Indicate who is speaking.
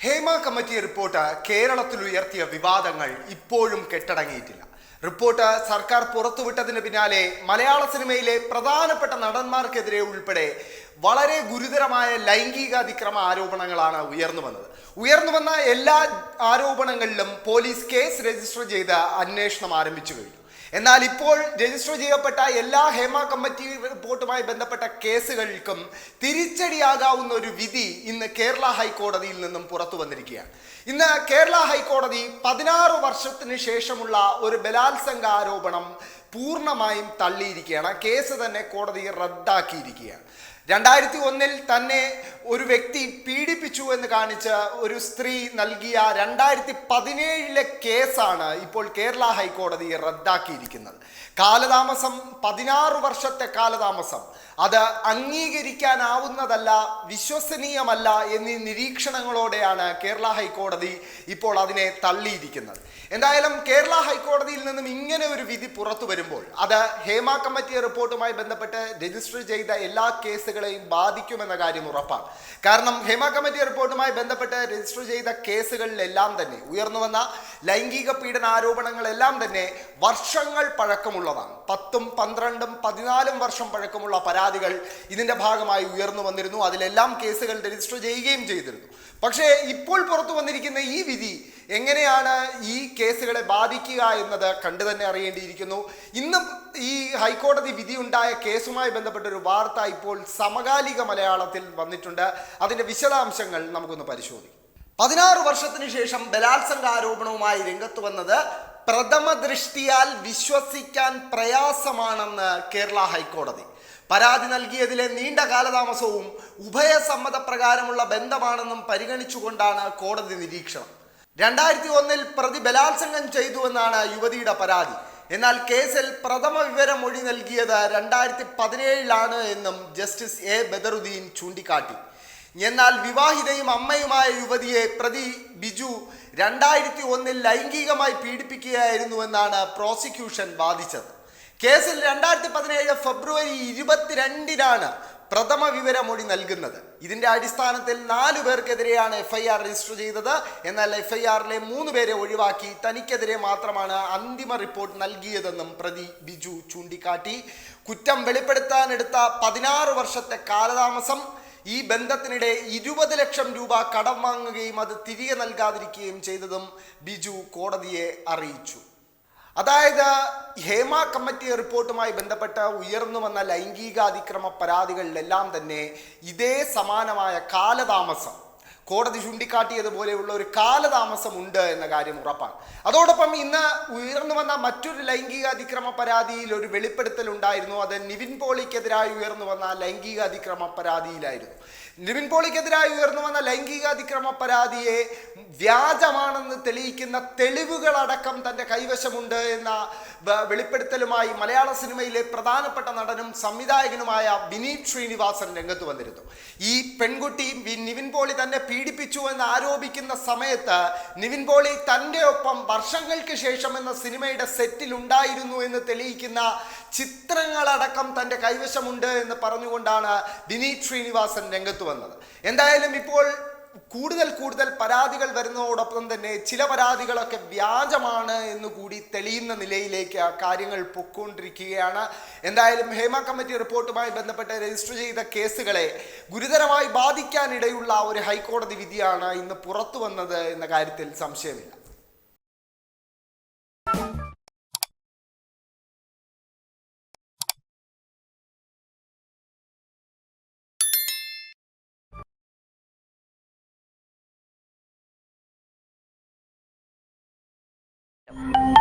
Speaker 1: Hema committee report കേരളത്തിൽ ഉയർത്തിയ വിവാദങ്ങൾ ഇപ്പോഴും കെട്ടടങ്ങിയിട്ടില്ല. റിപ്പോർട്ട് സർക്കാർ പുറത്തുവിട്ടതിന് പിന്നാലെ മലയാള സിനിമയിലെ പ്രധാനപ്പെട്ട നടന്മാർക്കെതിരെ ഉൾപ്പെടെ വളരെ ഗുരുതരമായ ലൈംഗികാതിക്രമ ആരോപണങ്ങളാണ് ഉയർന്നു വന്നത്. ഉയർന്നു വന്ന എല്ലാ ആരോപണങ്ങളിലും പോലീസ് കേസ് രജിസ്റ്റർ ചെയ്ത് അന്വേഷണം ആരംഭിച്ചു കഴിഞ്ഞു. എന്നാൽ ഇപ്പോൾ രജിസ്റ്റർ ചെയ്യപ്പെട്ട എല്ലാ ഹേമ കമ്മിറ്റി റിപ്പോർട്ടുമായി ബന്ധപ്പെട്ട കേസുകൾക്കും തിരിച്ചടിയാകാവുന്ന ഒരു വിധി ഇന്ന് കേരള ഹൈക്കോടതിയിൽ നിന്നും പുറത്തു വന്നിരിക്കുകയാണ്. ഇന്ന് കേരള ഹൈക്കോടതി പതിനാറ് വർഷത്തിന് ശേഷമുള്ള ഒരു ബലാത്സംഗ ആരോപണം പൂർണമായും തള്ളിയിരിക്കുകയാണ്. കേസ് തന്നെ കോടതി റദ്ദാക്കിയിരിക്കുകയാണ്. രണ്ടായിരത്തി ഒന്നിൽ തന്നെ ഒരു വ്യക്തി പീഡിപ്പിച്ചു എന്ന് കാണിച്ച് ഒരു സ്ത്രീ നൽകിയ രണ്ടായിരത്തി പതിനേഴിലെ കേസാണ് ഇപ്പോൾ കേരള ഹൈക്കോടതി റദ്ദാക്കിയിരിക്കുന്നത്. കാലതാമസം പതിനാറ് വർഷത്തെ കാലതാമസം. അത് അംഗീകരിക്കാനാവുന്നതല്ല വിശ്വസനീയമല്ല എന്നീ നിരീക്ഷണങ്ങളോടെയാണ് കേരള ഹൈക്കോടതി ഇപ്പോൾ അതിനെ തള്ളിയിരിക്കുന്നത്. എന്തായാലും കേരള ഹൈക്കോടതിയിൽ നിന്നും ഇങ്ങനെ ഒരു വിധി പുറത്തു വരുമ്പോൾ അത് ഹേമ കമ്മിറ്റി റിപ്പോർട്ടുമായി ബന്ധപ്പെട്ട് രജിസ്റ്റർ ചെയ്ത എല്ലാ കേസുകളെയും ബാധിക്കുമെന്ന കാര്യം ഉറപ്പാണ്. കാരണം ഹേമ കമ്മിറ്റി റിപ്പോർട്ടുമായി ബന്ധപ്പെട്ട് രജിസ്റ്റർ ചെയ്ത കേസുകളിലെല്ലാം തന്നെ ഉയർന്നു വന്ന ലൈംഗിക പീഡന ആരോപണങ്ങളെല്ലാം തന്നെ വർഷങ്ങൾ പഴക്കമുള്ളതാണ്. പത്തും പന്ത്രണ്ടും പതിനാലും വർഷം പഴക്കമുള്ള പരാതികൾ ഇതിന്റെ ഭാഗമായി ഉയർന്നു വന്നിരുന്നു. അതിലെല്ലാം കേസുകൾ രജിസ്റ്റർ ചെയ്യുകയും ചെയ്തിരുന്നു. പക്ഷേ ഇപ്പോൾ പുറത്തു വന്നിരിക്കുന്ന ഈ വിധി എങ്ങനെയാണ് ഈ കേസുകളെ ബാധിക്കുക എന്നത് കണ്ടു തന്നെ അറിയേണ്ടിയിരിക്കുന്നു. ഇന്നും ഈ ഹൈക്കോടതി വിധി ഉണ്ടായ കേസുമായി ബന്ധപ്പെട്ട ഒരു വാർത്ത ഇപ്പോൾ സമകാലിക മലയാളത്തിൽ വന്നിട്ടുണ്ട്. അതിന്റെ വിശദാംശങ്ങൾ നമുക്കൊന്ന് പരിശോധിക്കാം. പതിനാറ് വർഷത്തിന് ശേഷം ബലാത്സംഗ ആരോപണവുമായി രംഗത്ത് വന്നത് പ്രഥമ ദൃഷ്ടിയാൽ വിശ്വസിക്കാൻ പ്രയാസമാണെന്ന് കേരള ഹൈക്കോടതി. പരാതി നൽകിയതിലെ നീണ്ട കാലതാമസവും ഉഭയസമ്മതപ്രകാരമുള്ള ബന്ധമാണെന്നും പരിഗണിച്ചുകൊണ്ടാണ് കോടതി നിരീക്ഷണം. രണ്ടായിരത്തി ഒന്നിൽ പ്രതി ബലാത്സംഗം ചെയ്തുവെന്നാണ് യുവതിയുടെ പരാതി. എന്നാൽ കേസിൽ പ്രഥമ വിവര മൊഴി നൽകിയത് രണ്ടായിരത്തി പതിനേഴിലാണ് എന്നും ജസ്റ്റിസ് എ ബദറുദ്ദീൻ ചൂണ്ടിക്കാട്ടി. എന്നാൽ വിവാഹിതയും അമ്മയുമായ യുവതിയെ പ്രതി ബിജു രണ്ടായിരത്തി ഒന്നിൽ ലൈംഗികമായി പീഡിപ്പിക്കുകയായിരുന്നുവെന്നാണ് പ്രോസിക്യൂഷൻ വാദിച്ചത്. കേസിൽ രണ്ടായിരത്തി പതിനേഴ് ഫെബ്രുവരി ഇരുപത്തിരണ്ടിനാണ് പ്രഥമ വിവരമൊഴി നൽകുന്നത്. ഇതിന്റെ അടിസ്ഥാനത്തിൽ നാലു പേർക്കെതിരെയാണ് എഫ്ഐആർ രജിസ്റ്റർ ചെയ്തത്. എന്നാൽ എഫ്ഐആറിലെ മൂന്ന് പേരെ ഒഴിവാക്കി തനിക്കെതിരെ മാത്രമാണ് അന്തിമ റിപ്പോർട്ട് നൽകിയതെന്നും പ്രതി ബിജു ചൂണ്ടിക്കാട്ടി. കുറ്റം വെളിപ്പെടുത്താനെടുത്ത പതിനാറ് വർഷത്തെ കാലതാമസം ഈ ബന്ധത്തിനിടെ ഇരുപത് ലക്ഷം രൂപ കടം വാങ്ങുകയും അത് തിരികെ നൽകാതിരിക്കുകയും ചെയ്തതും ബിജു കോടതിയെ അറിയിച്ചു. അതായത് ഹേമ കമ്മിറ്റി റിപ്പോർട്ടുമായി ബന്ധപ്പെട്ട് ഉയർന്നു വന്ന ലൈംഗിക അതിക്രമ പരാതികളിലെല്ലാം തന്നെ ഇതേ സമാനമായ കാലതാമസം. കോടതി ചൂണ്ടിക്കാട്ടിയതുപോലെയുള്ള ഒരു കാലതാമസം ഉണ്ട് എന്ന കാര്യം ഉറപ്പാണ്. അതോടൊപ്പം ഇന്ന് ഉയർന്നു വന്ന മറ്റൊരു ലൈംഗിക അതിക്രമ പരാതിയിൽ ഒരു വെളിപ്പെടുത്തൽ ഉണ്ടായിരുന്നു അത് നിവിൻ പോളിക്കെതിരായി ഉയർന്നു വന്ന ലൈംഗിക അതിക്രമ പരാതിയിലായിരുന്നു. നിവിൻ പോളിക്കെതിരായി ഉയർന്നു വന്ന ലൈംഗിക അതിക്രമ പരാതിയെ വ്യാജമാണെന്ന് തെളിയിക്കുന്ന തെളിവുകളടക്കം തന്റെ കൈവശമുണ്ട് എന്ന വെളിപ്പെടുത്തലുമായി മലയാള സിനിമയിലെ പ്രധാനപ്പെട്ട നടനും സംവിധായകനുമായ വിനീത് ശ്രീനിവാസൻ രംഗത്ത് വന്നിരുന്നു. ഈ പെൺകുട്ടി നിവിൻ പോളി തന്നെ പീഡിപ്പിച്ചു എന്ന് ആരോപിക്കുന്ന സമയത്ത് നിവിൻ പോളി തന്റെ ഒപ്പം വർഷങ്ങൾക്ക് ശേഷം എന്ന സിനിമയുടെ സെറ്റിൽ ഉണ്ടായിരുന്നു എന്ന് തെളിയിക്കുന്ന ചിത്രങ്ങളടക്കം തന്റെ കൈവശമുണ്ട് എന്ന് പറഞ്ഞുകൊണ്ടാണ് വിനീത് ശ്രീനിവാസൻ രംഗത്ത് വന്നത്. എന്തായാലും ഇപ്പോൾ കൂടുതൽ കൂടുതൽ പരാതികൾ വരുന്നതോടൊപ്പം തന്നെ ചില പരാതികളൊക്കെ വ്യാജമാണ് എന്ന് കൂടി തെളിയുന്ന നിലയിലേക്ക് ആ കാര്യങ്ങൾ പൊക്കൊണ്ടിരിക്കുകയാണ് എന്തായാലും ഹേമ കമ്മിറ്റി റിപ്പോർട്ടുമായി ബന്ധപ്പെട്ട് രജിസ്റ്റർ ചെയ്ത കേസുകളെ ഗുരുതരമായി ബാധിക്കാനിടയുള്ള ഒരു ഹൈക്കോടതി വിധിയാണ് ഇന്ന് പുറത്തു വന്നത് എന്ന കാര്യത്തിൽ സംശയമില്ല. Thank you.